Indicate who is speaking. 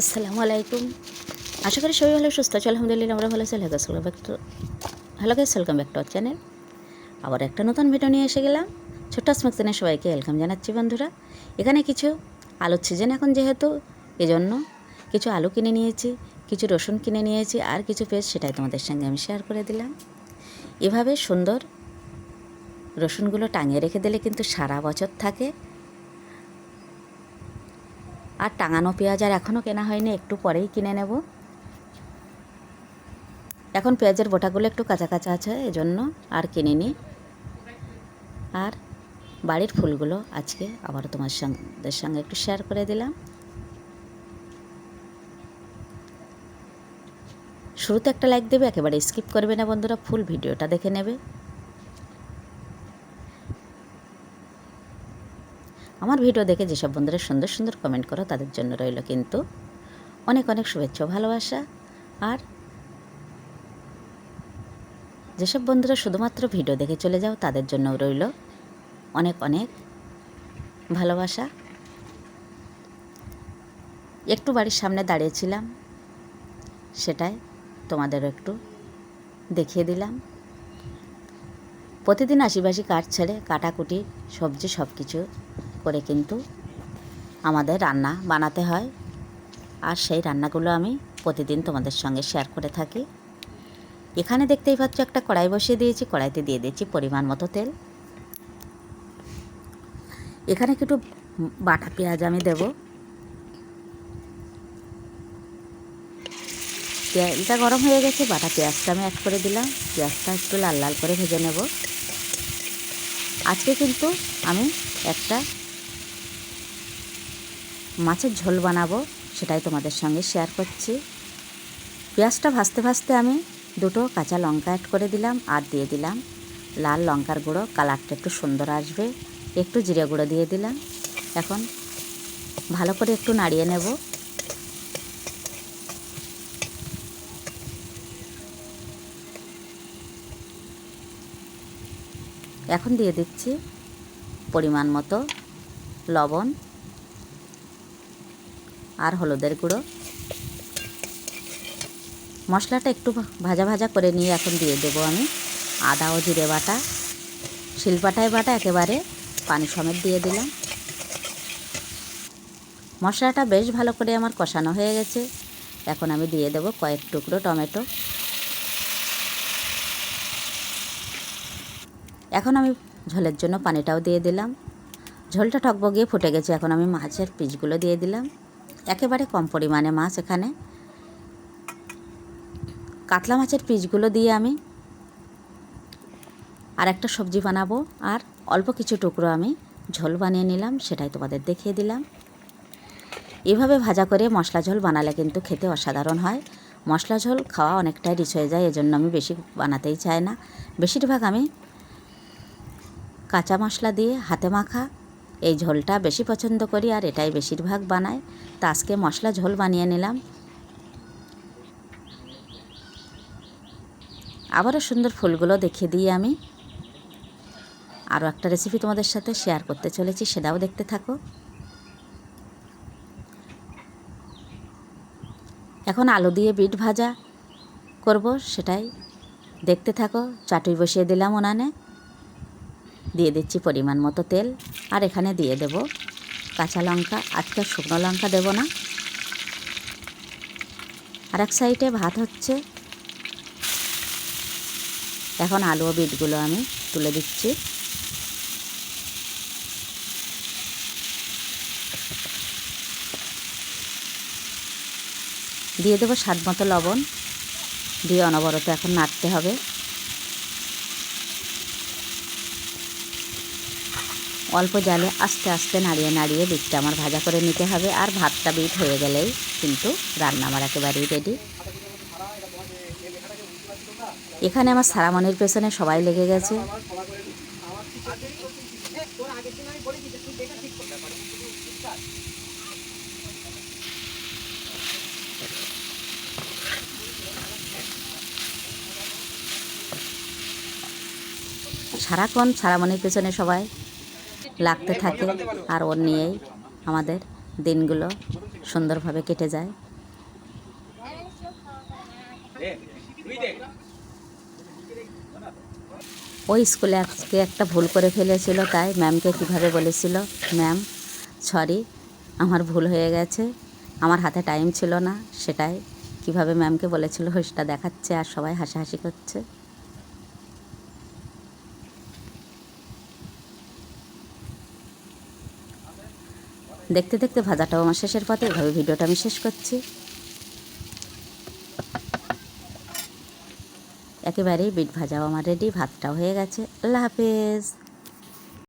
Speaker 1: আসসালামু আলাইকুম। আশা করি সবাই ভালো, সুস্থ আছে। আলহামদুলিল্লাহ, আমরা ভালো আছি। Hello guys back to hello guys welcome back to our channel আবার একটা নতুন ভিডিও নিয়ে এসে গেলাম। ছোট্ট স্মাক্সিনে সবাইকে ওয়েলকাম জানাচ্ছি বন্ধুরা। এখানে কিছু আলুর সিজন এখন যেহেতু, এজন্য কিছু আলু কিনে নিয়েছি, কিছু রসুন কিনে নিয়েছি, আর কিছু পেস্ট সেটাই তোমাদের সঙ্গে আমি শেয়ার করে দিলাম। এভাবে সুন্দর রসুনগুলো টাঙিয়ে রেখে দিলে কিন্তু সারা বছর থাকে। আর টাঙানো পেঁয়াজ আর এখনও কেনা হয়নি, একটু পরেই কিনে নেব। এখন পেঁয়াজের বোটাগুলো একটু কাঁচা কাঁচা আছে, এজন্য আর কিনিনি। আর বাড়ির ফুলগুলো আজকে আবার তোমার সঙ্গে সঙ্গে একটু শেয়ার করে দিলাম। শুরুতে একটা লাইক দেবে, একেবারে স্কিপ করবে না বন্ধুরা ফুল ভিডিওটা দেখে নেবে। আমার ভিডিও দেখে যেসব বন্ধুরা সুন্দর সুন্দর কমেন্ট করো, তাদের জন্য রইল কিন্তু অনেক অনেক শুভেচ্ছা ভালোবাসা। আর যেসব বন্ধুরা শুধুমাত্র ভিডিও দেখে চলে যাও, তাদের জন্যও রইল অনেক অনেক ভালোবাসা। একটু বাড়ির সামনে দাঁড়িয়েছিলাম, সেটাই তোমাদেরও একটু দেখিয়ে দিলাম। প্রতিদিন আশিবাসি কাঠ ছেড়ে, কাটাকুটি, সবজি সব কিছু করে কিন্তু আমাদের রান্না বানাতে হয়। আর সেই রান্নাগুলো আমি প্রতিদিন তোমাদের সঙ্গে শেয়ার করে থাকি। এখানে দেখতেই পাচ্ছ একটা কড়াই বসিয়ে দিয়েছি, কড়াইতে দিয়ে দিয়েছি পরিমাণ মতো তেল। এখানে একটু বাটা পেঁয়াজ আমি দেব। তেলটা গরম হয়ে গেছে, বাটা পেঁয়াজটা আমি অ্যাড করে দিলাম। পেঁয়াজটা একটু লাল লাল করে ভেজে নেব। আজকে কিন্তু আমি একটা মাছের ঝোল বানাবো, সেটাই তোমাদের সঙ্গে শেয়ার করছি। পেঁয়াজটা ভাজতে ভাজতে আমি দুটো কাঁচা লঙ্কা অ্যাড করে দিলাম আর দিয়ে দিলাম। লাল লঙ্কার গুঁড়ো কালারটা একটু সুন্দর আসবে। একটু জিরে গুঁড়ো দিয়ে দিলাম। এখন ভালো করে একটু নাড়িয়ে নেব। এখন দিয়ে দিচ্ছি পরিমাণ মতো লবণ। আর হলুদের গুঁড়ো। মশলাটা একটু ভাজা ভাজা করে নিয়ে এখন দিয়ে দেবো আমি। আদা ও জিরে বাটা। শিলপাটায় বাটা একেবারে পানি সমেত দিয়ে দিলাম। মশলাটা বেশ ভালো করে আমার কষানো হয়ে গেছে। এখন আমি দিয়ে দেবো কয়েক টুকরো টমেটো। এখন আমি ঝোলের জন্য পানিটাও দিয়ে দিলাম। ঝোলটা টকবগিয়ে ফুটে গেছে। এখন আমি মাছের পিসগুলো দিয়ে দিলাম। একেবারে কম পরিমাণে মাছ এখানে। কাতলা মাছের পিসগুলো দিয়ে আমি আর একটা সবজি বানাবো, আর অল্প কিছু টুকরো আমি ঝোল বানিয়ে নিলাম, সেটাই তোমাদের দেখিয়ে দিলাম। এভাবে ভাজা করে মশলা ঝোল বানালে কিন্তু খেতে অসাধারণ হয়। মশলা ঝোল খাওয়া অনেকটাই রিচ হয়ে যায়, এজন্য আমি বেশি বানাতেই চাই না। বেশিরভাগ আমি কাঁচা মশলা দিয়ে হাতে মাখা এই ঝোলটা বেশি পছন্দ করি আর এটাই বেশিরভাগ বানাই তা আজকে মশলা ঝোল বানিয়ে নিলাম। আবারও সুন্দর ফুলগুলো দেখিয়ে দিই আমি। আরও একটা রেসিপি তোমাদের সাথে শেয়ার করতে চলেছি, সেটাও দেখতে থাকো। এখন আলু দিয়ে বিট ভাজা করব, সেটাই দেখতে থাকো। চাটুই বসিয়ে দিলাম উনানে। দিয়ে দিচ্ছি পরিমাণ মতো তেল। আর এখানে দিয়ে দেব কাঁচা লঙ্কা, আজকে শুকনো লঙ্কা দেব না। আর এক সাইডে ভাত হচ্ছে। এখন আলু ও বিটগুলো আমি তুলে দিচ্ছি। দিয়ে দেবো স্বাদ মতো লবণ। দিয়ে অনবরত এখন নাড়তে হবে। অল্প জালে আস্তে আস্তে নাড়িয়ে নাড়িয়ে বিটটা আমার ভাজা করে নিতে হবে আর ভাতটা বিট হয়ে গেলেই কিন্তু রান্না আমার একেবারেই রেডি এখানে আমার সারামনির পেছনে সবাই লেগে গেছে। সারাক্ষণ সারামনির পেছনে সবাই লাগতে থাকে আর ওর নিয়েই আমাদের দিনগুলো সুন্দরভাবে কেটে যায়। ওই স্কুলে আজকে একটা ভুল করে ফেলেছিল, তাই ম্যামকে কীভাবে বলেছিল, ম্যাম, সরি, আমার ভুল হয়ে গেছে, আমার হাতে টাইম ছিল না। সেটাই কীভাবে ম্যামকে বলেছিল, সেটা দেখাচ্ছে আর সবাই হাসাহাসি করছে। দেখতে দেখতে ভাজাটাও আমার শেষের পথে। এভাবে ভিডিওটা আমি শেষ করছি। একেবারেই বিট ভাজাও আমার রেডি ভাতটাও হয়ে গেছে। আল্লাহ হাফেজ।